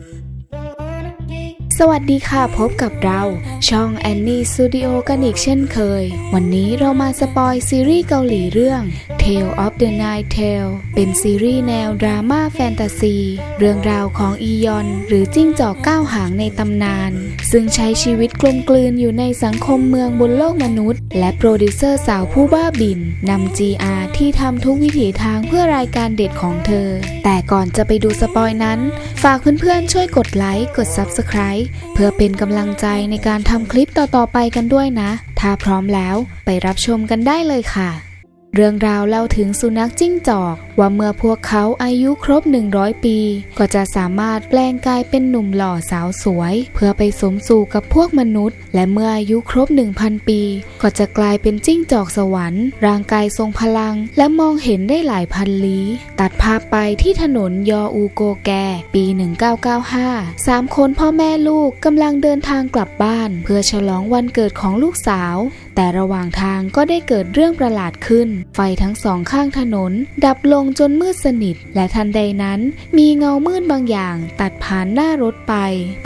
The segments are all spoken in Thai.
baby. สวัสดีค่ะพบกับเรา ช่องแอนนี่สตูดิโอกันอีกเช่นเคย วันนี้เรามาสปอยซีรีส์เกาหลีเรื่อง Tale of the Night Tale เป็นซีรีส์แนวดราม่าแฟนตาซี เรื่องราวของอียอน หรือจิ้งจอกก้าวหางในตำนาน ซึ่งใช้ชีวิตกลมกลืนอยู่ในสังคมเมืองบนโลกมนุษย์ และโปรดิวเซอร์สาวผู้บ้าบินนำ GR ที่ทำทุกวิถีทางเพื่อรายการเด็ดของเธอ แต่ก่อนจะไปดูสปอยนั้น ฝากเพื่อนๆช่วยกดไลค์กด Subscribe เพื่อเป็นกำลังใจในการทำคลิปต่อๆไปกันด้วยนะ ถ้าพร้อมแล้วไปรับชมกันได้เลยค่ะ เรื่องราวเล่าถึงสุนัขจิ้งจอก ว่าเมื่อพวกเขาอายุครบ 100 ปี ก็จะสามารถแปลงกายเป็นหนุ่มหล่อสาวสวย เพื่อไปสมสู่กับพวกมนุษย์ และเมื่ออายุครบ 1,000 ปี ก็จะกลายเป็นจิ้งจอกสวรรค์ ร่างกายทรงพลัง และมองเห็นได้หลายพันลี้ ตัดภาพไปที่ถนนยออูโกแก ปี 1995สามคนพ่อแม่ลูกกำลังเดินทางกลับบ้าน เพื่อฉลองวันเกิดของลูกสาว แต่ระหว่างทางก็ได้เกิดเรื่องประหลาดขึ้น ไฟทั้งสองข้างถนน ดับลงจนมืดสนิท และทันใดนั้นมีเงามืดบางอย่างตัดผ่านหน้ารถไป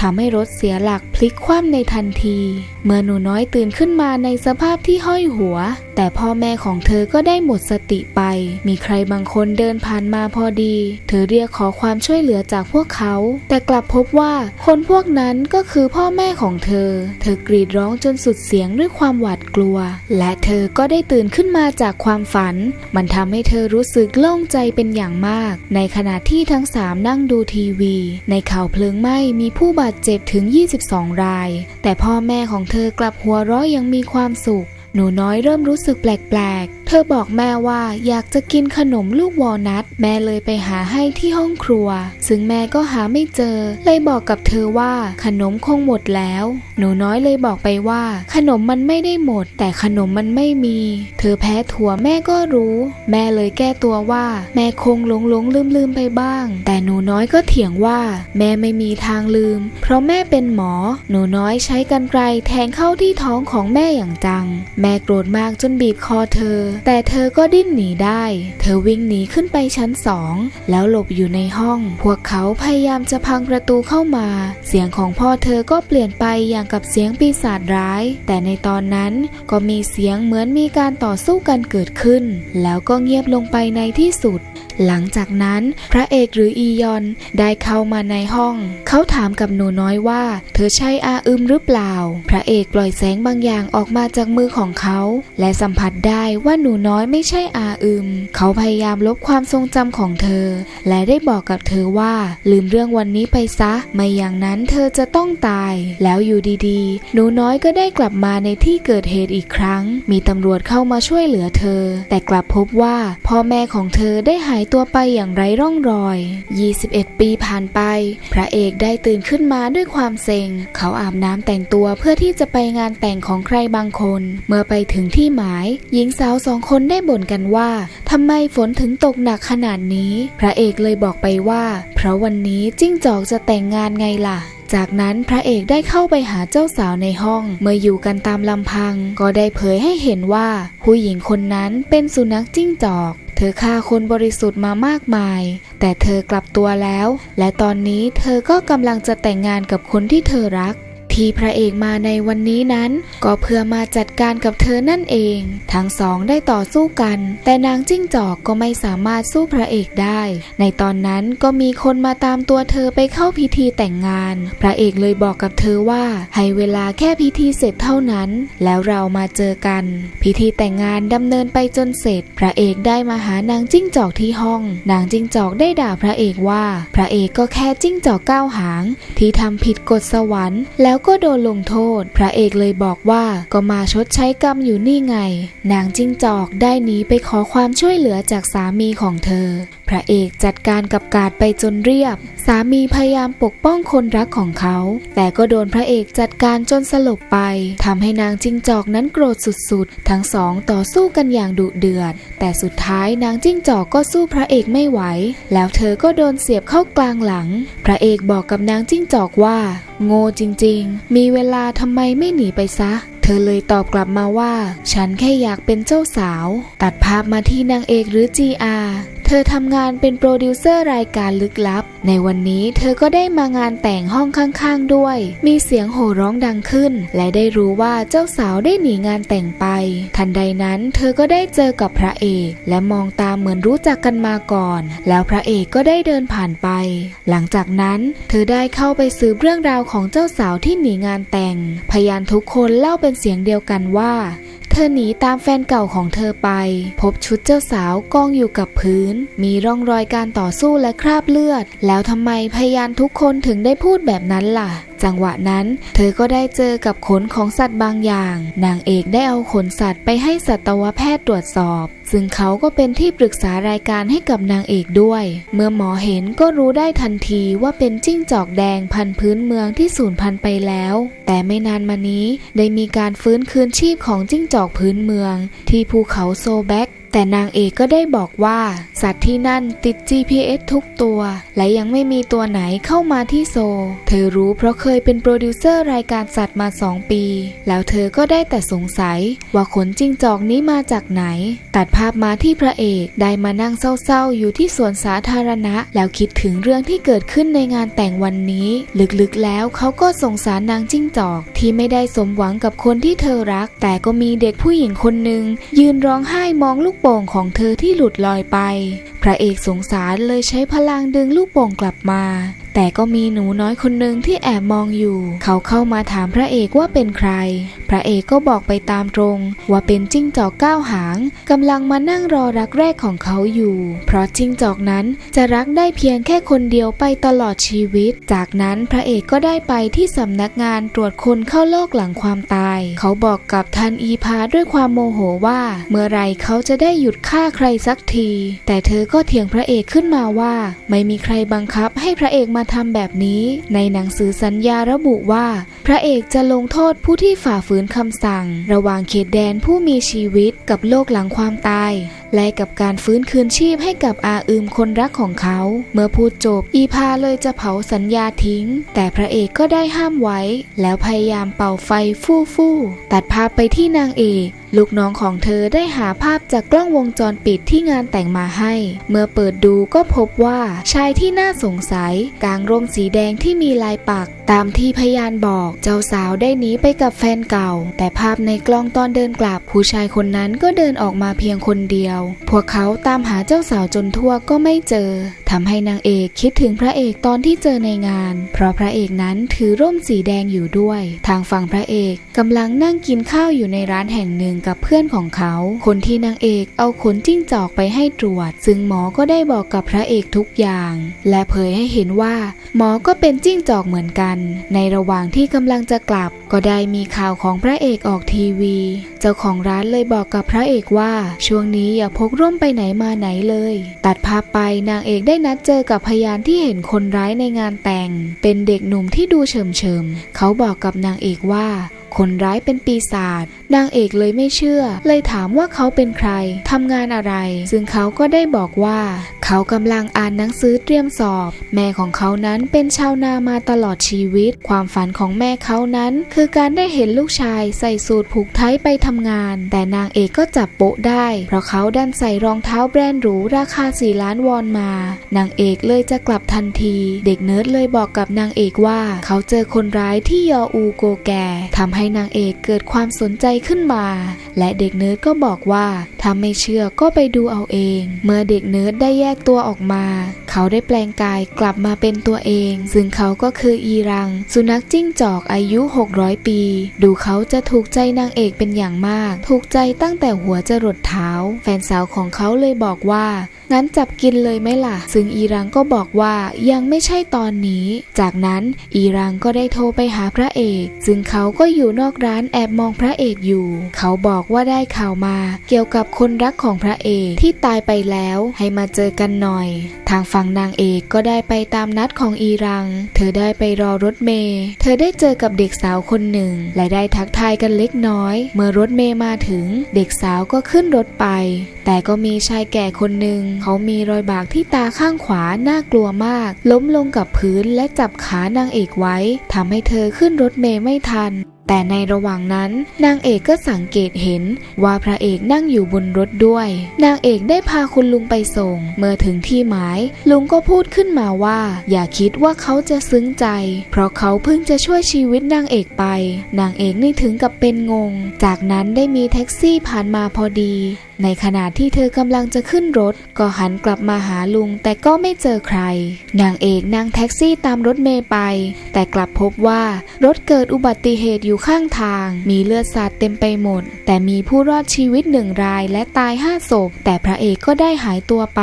ทำให้รถเสียหลักพลิกคว่ำในทันที เมื่อหนูน้อยตื่นขึ้นมาในสภาพที่ห้อยหัว แต่พ่อแม่ของเธอก็ได้หมดสติไป มีใครบางคนเดินผ่านมาพอดี เธอเรียกขอความช่วยเหลือจากพวกเขา แต่กลับพบว่าคนพวกนั้นก็คือพ่อแม่ของเธอ เธอกรีดร้องจนสุดเสียงด้วยความหวาดกลัว และเธอก็ได้ตื่นขึ้นมาจากความฝัน มันทำให้เธอรู้สึกโล่งใจเป็นอย่างมาก ในขณะที่ทั้งสามนั่งดูทีวี ในข่าวเพลิงไหม้มีผู้บาดเจ็บถึง 22 ราย แต่พ่อแม่ของเธอกลับหัวเราะยังมีความสุข หนูน้อยเริ่มรู้สึกแปลกๆ ธอบอกแม่ว่าอยากจะกินขนมลูกวอลนัทแม่เลยไปหาให้ที่ห้องครัว ซึ่งแม่ก็หาไม่เจอ เลยบอกกับเธอว่าขนมคงหมดแล้ว หนูน้อยเลยบอกไปว่า ขนมมันไม่ได้หมด แต่ขนมมันไม่มี เธอแพ้ถั่วแม่ก็รู้ แม่เลยแก้ตัวว่า แม่คงหลงหลงลืมลืมไปบ้าง แต่หนูน้อยก็เถียงว่า แม่ไม่มีทางลืม เพราะแม่เป็นหมอ หนูน้อยใช้กรรไกรแทงเข้าที่ท้องของแม่อย่างจัง แม่โกรธมากจนบีบคอเธอแต่เธอก็ดิ้นหนีได้ เธอวิ่งหนีขึ้นไปชั้นสองแล้วหลบอยู่ในห้อง พวกเขาพยายามจะพังประตูเข้ามา เสียงของพ่อเธอก็เปลี่ยนไปอย่างกับเสียงปีศาจร้าย แต่ในตอนนั้นก็มีเสียงเหมือนมีการต่อสู้กันเกิดขึ้น แล้วก็เงียบลงไปในที่สุดหลังจากนั้นพระเอกหรืออียอนได้เข้ามาในห้อง เขาถามกับหนูน้อยว่า เธอใช่อาอึมหรือเปล่า พระเอกปล่อยแสงบางอย่างออกมาจากมือของเขา และสัมผัสได้ว่าหนูน้อยไม่ใช่อาอึม เขาพยายามลบความทรงจำของเธอ และได้บอกกับเธอว่าลืมเรื่องวันนี้ไปซะ ไม่อย่างนั้นเธอจะต้องตาย แล้วอยู่ดีๆ หนูน้อยก็ได้กลับมาในที่เกิดเหตุอีกครั้ง มีตำรวจเข้ามาช่วยเหลือเธอ แต่กลับพบว่าพ่อแม่ของเธอได้หายตัวไปอย่างไร้ร่องรอย 21 ปีผ่านไป พระเอกได้ตื่นขึ้นมาด้วยความเซ็ง เขาอาบน้ำแต่งตัวเพื่อที่จะไปงานแต่งของใครบางคน เมื่อไปถึงที่หมาย หญิงสาวสองคนได้บ่นกันว่าทำไมฝนถึงตกหนักขนาดนี้ พระเอกเลยบอกไปว่า เพราะวันนี้จิ้งจอกจะแต่งงานไงล่ะ จากนั้นพระเอกได้เข้าไปหาเจ้าสาวในห้อง เมื่ออยู่กันตามลำพัง ก็ได้เผยให้เห็นว่า ผู้หญิงคนนั้นเป็นสุนัขจิ้งจอก เธอฆ่าคนบริสุทธิ์มามากมาย แต่เธอกลับตัวแล้ว และตอนนี้เธอก็กำลังจะแต่งงานกับคนที่เธอรัก ที่พระเอกมาในวันนี้นั้น ก็เพื่อมาจัดการกับเธอนั่นเอง ทั้งสองได้ต่อสู้กัน แต่นางจิ้งจอกก็ไม่สามารถสู้พระเอกได้ ในตอนนั้นก็มีคนมาตามตัวเธอไปเข้าพิธีแต่งงาน พระเอกเลยบอกกับเธอว่า ให้เวลาแค่พิธีเสร็จเท่านั้น แล้วเรามาเจอกัน พิธีแต่งงานดำเนินไปจนเสร็จ พระเอกได้มาหานางจิ้งจอกที่ห้อง นางจิ้งจอกได้ด่าพระเอกว่า พระเอกก็แค่จิ้งจอกก้าวหาง ที่ทำผิดกฎสวรรค์แล้วก็โดนลงโทษ พระเอกเลยบอกว่าก็มาชดใช้กรรมอยู่นี่ไง นางจิ้งจอกได้หนีไปขอความช่วยเหลือจากสามีของเธอ พระเอกจัดการกับกาดไปจนเรียบ สามีพยายามปกป้องคนรักของเขา แต่ก็โดนพระเอกจัดการจนสลบไปทำให้นางจิ้งจอกนั้นโกรธสุดๆ ทั้งสองต่อสู้กันอย่างดุเดือด แต่สุดท้ายนางจิ้งจอกก็สู้พระเอกไม่ไหว แล้วเธอก็โดนเสียบเข้ากลางหลัง พระเอกบอกกับนางจิ้งจอกว่า โง่จริงๆ มีเวลาทำไมไม่หนีไปซะ เธอเลยตอบกลับมาว่า ฉันแค่อยากเป็นเจ้าสาว ตัดภาพมาที่นางเอกหรือจีอา เธอทำงานเป็นโปรดิวเซอร์รายการลึกลับ ในวันนี้เธอก็ได้มางานแต่งห้องข้างๆด้วย มีเสียงโห่ร้องดังขึ้น และได้รู้ว่าเจ้าสาวได้หนีงานแต่งไป ทันใดนั้นเธอก็ได้เจอกับพระเอก และมองตามเหมือนรู้จักกันมาก่อน แล้วพระเอกก็ได้เดินผ่านไป หลังจากนั้นเธอได้เข้าไปสืบเรื่องราวของเจ้าสาวที่หนีงานแต่ง พยานทุกคนเล่าเป็นเสียงเดียวกันว่า เธอหนีตามแฟนเก่าของเธอไป พบชุดเจ้าสาวกองอยู่กับพื้น มีร่องรอยการต่อสู้และคราบเลือด แล้วทำไมพยานทุกคนถึงได้พูดแบบนั้นล่ะจังหวะนั้นเธอก็ได้เจอกับขนของสัตว์บางอย่าง นางเอกได้เอาขนสัตว์ไปให้สัตวแพทย์ตรวจสอบ ซึ่งเขาก็เป็นที่ปรึกษารายการให้กับนางเอกด้วย เมื่อหมอเห็นก็รู้ได้ทันทีว่าเป็นจิ้งจอกแดงพันพื้นเมืองที่สูญพันธุ์ไปแล้ว แต่ไม่นานมานี้ได้มีการฟื้นคืนชีพของจิ้งจอกพื้นเมือง ที่ภูเขาโซแบก แต่นางเอกก็ได้บอกว่า สัตว์ที่นั่นติด GPS ทุกตัว และยังไม่มีตัวไหนเข้ามาที่โซ เธอรู้เพราะเคยเป็นโปรดิวเซอร์รายการสัตว์มา2ปี แล้วเธอก็ได้แต่สงสัย ว่าขนจิ้งจอกนี้มาจากไหน ตัดภาพมาที่พระเอกได้มานั่งเศร้าๆ อยู่ที่สวนสาธารณะ แล้วคิดถึงเรื่องที่เกิดขึ้นในงานแต่งวันนี้ ลึกๆแล้วเขาก็สงสารนางจิ้งจอก ที่ไม่ได้สมหวังกับคนที่เธอรัก แต่ก็มีเด็กผู้หญิงคนหนึ่งยืนร้องไห้มองลูกโป่งของเธอที่หลุดลอยไป พระเอกสงสารเลยใช้พลังดึงลูกโป่งกลับมา แต่ก็มีหนูน้อยคนหนึ่งที่แอบมองอยู่ เขาเข้ามาถามพระเอกว่าเป็นใคร พระเอกก็บอกไปตามตรง ว่าเป็นจิ้งจอกก้าวหางกำลังมานั่งรอรักแรกของเขาอยู่ เพราะจิ้งจอกนั้นจะรักได้เพียงแค่คนเดียวไปตลอดชีวิต จากนั้นพระเอกก็ได้ไปที่สำนักงานตรวจคนเข้าโลกหลังความตาย เขาบอกกับทันอีพาด้วยความโมโหว่า เมื่อไรเขาจะได้หยุดฆ่าใครสักที แต่เธอก็เถียงพระเอกขึ้นมาว่า ไม่มีใครบังคับให้พระเอกมาทำแบบนี้ ในหนังสือสัญญาระบุว่า พระเอกจะลงโทษผู้ที่ฝ่าฝืนคำสั่ง ระหว่างเขตแดนผู้มีชีวิตกับโลกหลังความตาย และกับการฟื้นคืนชีพให้กับอาอืมคนรักของเขา เมื่อพูดจบ อีพาเลยจะเผาสัญญาทิ้ง แต่พระเอกก็ได้ห้ามไว้ แล้วพยายามเป่าไฟฟู่ฟู่ตัดภาพไปที่นางเอกลูกน้องของเธอได้หาภาพจากกล้องวงจรปิดที่งานแต่งมาให้ เมื่อเปิดดูก็พบว่าชายที่น่าสงสัย กางร่มสีแดงที่มีลายปักตามที่พยานบอกเจ้าสาวได้หนีไปกับแฟนเก่า แต่ภาพในกล้องตอนเดินกลับ ผู้ชายคนนั้นก็เดินออกมาเพียงคนเดียว พวกเขาตามหาเจ้าสาวจนทั่วก็ไม่เจอทำให้นางเอกคิดถึงพระเอกตอนที่เจอในงาน เพราะพระเอกนั้นถือร่มสีแดงอยู่ด้วย ทางฝั่งพระเอกกำลังนั่งกินข้าวอยู่ในร้านแห่งหนึ่งกับเพื่อนของเขา คนที่นางเอกเอาขนจิ้งจอกไปให้ตรวจ ซึ่งหมอก็ได้บอกกับพระเอกทุกอย่าง และเผยให้เห็นว่า หมอก็เป็นจิ้งจอกเหมือนกันในระหว่างที่กำลังจะกลับ ก็ได้มีข่าวของพระเอกออกทีวี เจ้าของร้านเลยบอกกับพระเอกว่า ช่วงนี้อย่าพกร่มไปไหนมาไหนเลย ตัดภาพไปนางเอกได้นัดเจอกับพยานที่เห็นคนร้ายในงานแต่ง เป็นเด็กหนุ่มที่ดูเฉมเฉมเขาบอกกับนางเอกว่า คนร้ายเป็นปีศาจ นางเอกเลยไม่เชื่อ เลยถามว่าเขาเป็นใครทำงานอะไร ซึ่งเขาก็ได้บอกว่า เขากำลังอ่านหนังสือเตรียมสอบ แม่ของเขานั้นเป็นชาวนามาตลอดชีวิต ความฝันของแม่เขานั้น คือการได้เห็นลูกชายใส่สูทผูกไทยไปทำงาน แต่นางเอกก็จับโปะได้ เพราะเขาดันใส่รองเท้าแบรนด์หรูราคา4ล้านวอนมา นางเอกเลยจะกลับทันที เด็กเนิร์ดเลยบอกกับนางเอกว่า เขาเจอคนร้ายที่ยออูโกแกทำให้นางเอกเกิดความสนใจขึ้นมา และเด็กเนิร์ดก็บอกว่าถ้าไม่เชื่อก็ไปดูเอาเอง เมื่อเด็กเนิร์ดได้แยกตัวออกมา เขาได้แปลงกายกลับมาเป็นตัวเอง ซึ่งเขาก็คืออีรัง สุนัขจิ้งจอกอายุ 600 ปี ดูเขาจะถูกใจนางเอกเป็นอย่างมาก ถูกใจตั้งแต่หัวจรดเท้า แฟนสาวของเขาเลยบอกว่างั้นจับกินเลยไหมล่ะ ซึ่งอีรังก็บอกว่ายังไม่ใช่ตอนนี้ จากนั้นอีรังก็ได้โทรไปหาพระเอก ซึ่งเขาก็อยู่นอกร้านแอบมองพระเอกอยู่เขาบอกว่าได้ข่าวมาเกี่ยวกับคนรักของพระเอกที่ตายไปแล้วให้มาเจอกันหน่อย ทางฝั่งนางเอกก็ได้ไปตามนัดของอีรัง เธอได้ไปรอรถเมย์เธอได้เจอกับเด็กสาวคนหนึ่งและได้ทักทายกันเล็กน้อย เมื่อรถเมย์มาถึง เด็กสาวก็ขึ้นรถไป แต่ก็มีชายแก่คนหนึ่งเขามีรอยบากที่ตาข้างขวาน่ากลัวมาก ล้มลงกับพื้นและจับขานางเอกไว้ทำให้เธอขึ้นรถเมย์ไม่ทันแต่ในระหว่างนั้นนางเอกก็สังเกตเห็นว่าพระเอกนั่งอยู่บนรถด้วย นางเอกได้พาคุณลุงไปส่ง เมื่อถึงที่หมาย ลุงก็พูดขึ้นมาว่า อย่าคิดว่าเขาจะซึ้งใจ เพราะเขาเพิ่งจะช่วยชีวิตนางเอกไป นางเอกนี่ถึงกับเป็นงง จากนั้นได้มีแท็กซี่ผ่านมาพอดีในขณะที่เธอกำลังจะขึ้นรถ ก็หันกลับมาหาลุง แต่ก็ไม่เจอใคร นางเอกนั่งแท็กซี่ตามรถเมย์ไป แต่กลับพบว่ารถเกิดอุบัติเหตุอยู่ข้างทาง มีเลือดสาดเต็มไปหมด แต่มีผู้รอดชีวิตหนึ่งรายและตายห้าศพ แต่พระเอกก็ได้หายตัวไป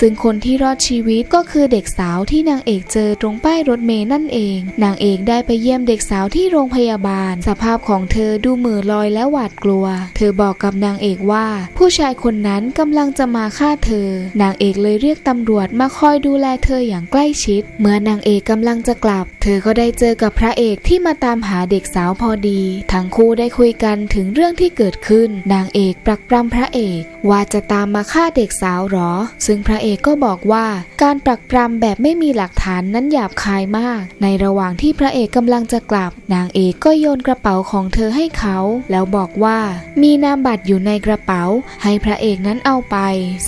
ซึ่งคนที่รอดชีวิตก็คือเด็กสาวที่นางเอกเจอตรงป้ายรถเมย์นั่นเอง นางเอกได้ไปเยี่ยมเด็กสาวที่โรงพยาบาล สภาพของเธอดูเหม่อลอยและหวาดกลัว เธอบอกกับนางเอกว่าผู้ชายคนนั้นกำลังจะมาฆ่าเธอ นางเอกเลยเรียกตำรวจมาคอยดูแลเธออย่างใกล้ชิด เมื่อนางเอกกำลังจะกลับ เธอก็ได้เจอกับพระเอกที่มาตามหาเด็กสาวพอดี ทั้งคู่ได้คุยกันถึงเรื่องที่เกิดขึ้น นางเอกปรักปรำพระเอก ว่าจะตามมาฆ่าเด็กสาวหรอ ซึ่งพระเอกก็บอกว่าการปรักปรำแบบไม่มีหลักฐานนั้นหยาบคายมาก ในระหว่างที่พระเอกกำลังจะกลับ นางเอกก็โยนกระเป๋าของเธอให้เขา แล้วบอกว่ามีนามบัตรอยู่ในกระเป๋าให้พระเอกนั้นเอาไป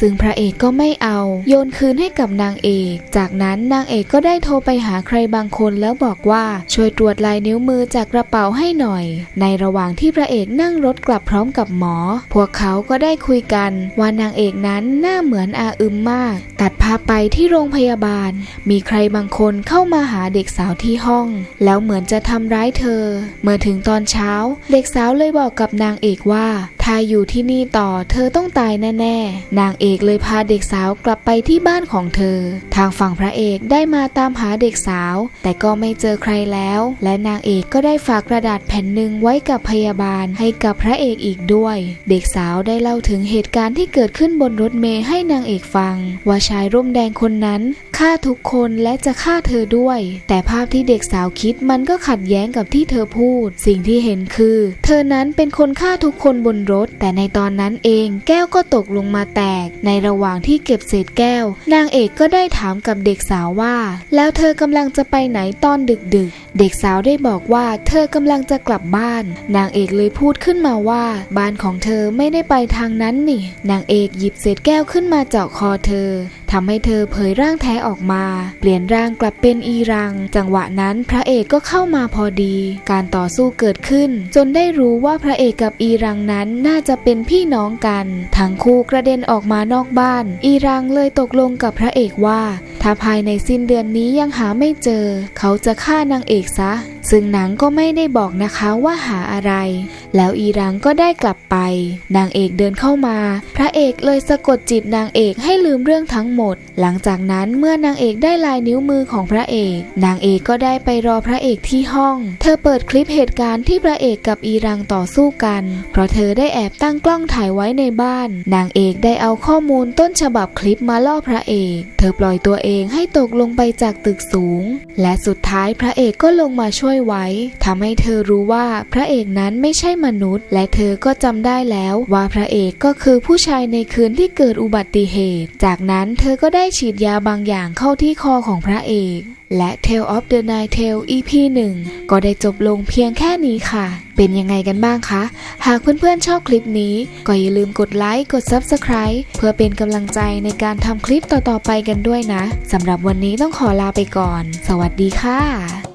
ซึ่งพระเอกก็ไม่เอา โยนคืนให้กับนางเอก จากนั้นนางเอกก็ได้โทรไปหาใครบางคนแล้วบอกว่าช่วยตรวจลายนิ้วมือจากกระเป๋าให้หน่อย ในระหว่างที่พระเอกนั่งรถกลับพร้อมกับหมอ พวกเขาก็ได้คุยกันว่านางเอกนั้นหน้าเหมือนอาอึมมาก ตัดภาไปที่โรงพยาบาล มีใครบางคนเข้ามาหาเด็กสาวที่ห้อง แล้วเหมือนจะทำร้ายเธอ เมื่อถึงตอนเช้า เด็กสาวเลยบอกกับนางเอกว่า ถ้าอยู่ที่นี่ต่อเธธอต้องตายแน่ๆ นางเอกเลยพาเด็กสาวกลับไปที่บ้านของเธอ ทางฝั่งพระเอกได้มาตามหาเด็กสาว แต่ก็ไม่เจอใครแล้ว และนางเอกก็ได้ฝากกระดาษแผ่นหนึ่งไว้กับพยาบาลให้กับพระเอกอีกด้วย เด็กสาวได้เล่าถึงเหตุการณ์ที่เกิดขึ้นบนรถเมล์ให้นางเอกฟัง ว่าชายร่มแดงคนนั้น ฆ่าทุกคนและจะฆ่าเธอด้วย แต่ภาพที่เด็กสาวคิดมันก็ขัดแย้งกับที่เธอพูด สิ่งที่เห็นคือ เธอนั้นเป็นคนฆ่าทุกคนบนรถ แต่ในตอนนั้นเองแก้วก็ตกลงมาแตก ในระหว่างที่เก็บเศษแก้ว นางเอกก็ได้ถามกับเด็กสาวว่า แล้วเธอกำลังจะไปไหนตอนดึกๆเด็กสาวได้บอกว่าเธอกำลังจะกลับบ้าน นางเอกเลยพูดขึ้นมาว่า บ้านของเธอไม่ได้ไปทางนั้นนี่ นางเอกหยิบเศษแก้วขึ้นมาเจาะคอเธอทำให้เธอเผยร่างแท้ออกมา เปลี่ยนร่างกลับเป็นอีรัง จังหวะนั้นพระเอกก็เข้ามาพอดี การต่อสู้เกิดขึ้น จนได้รู้ว่าพระเอกกับอีรังนั้นน่าจะเป็นพี่น้องกัน ทั้งคู่กระเด็นออกมานอกบ้าน อีรังเลยตกลงกับพระเอกว่า ถ้าภายในสิ้นเดือนนี้ยังหาไม่เจอ เขาจะฆ่านางเอกซะซึ่งหนังก็ไม่ได้บอกนะคะว่าหาอะไร แล้วอีรังก็ได้กลับไป นางเอกเดินเข้ามา พระเอกเลยสะกดจิตนางเอกให้ลืมเรื่องทั้งหมด หลังจากนั้นเมื่อนางเอกได้ลายนิ้วมือของพระเอก นางเอกก็ได้ไปรอพระเอกที่ห้อง เธอเปิดคลิปเหตุการณ์ที่พระเอกกับอีรังต่อสู้กัน เพราะเธอได้แอบตั้งกล้องถ่ายไว้ในบ้าน นางเอกได้เอาข้อมูลต้นฉบับคลิปมาล่อพระเอก เธอปล่อยตัวเองให้ตกลงไปจากตึกสูง และสุดท้ายพระเอกก็ลงมาช่วช่วยไว้ทำให้เธอรู้ว่าพระเอกนั้นไม่ใช่มนุษย์ และเธอก็จำได้แล้วว่าพระเอกก็คือผู้ชายในคืนที่เกิดอุบัติเหตุ จากนั้นเธอก็ได้ฉีดยาบางอย่างเข้าที่คอของพระเอกและ Tale of the Night Tale EP 1 ก็ได้จบลงเพียงแค่นี้ค่ะ เป็นยังไงกันบ้างคะ หากเพื่อนๆชอบคลิปนี้ ก็อย่าลืมกดไลค์ กด Subscribe เพื่อเป็นกำลังใจในการทำคลิปต่อๆไปกันด้วยนะ สำหรับวันนี้ต้องขอลาไปก่อน สวัสดีค่ะ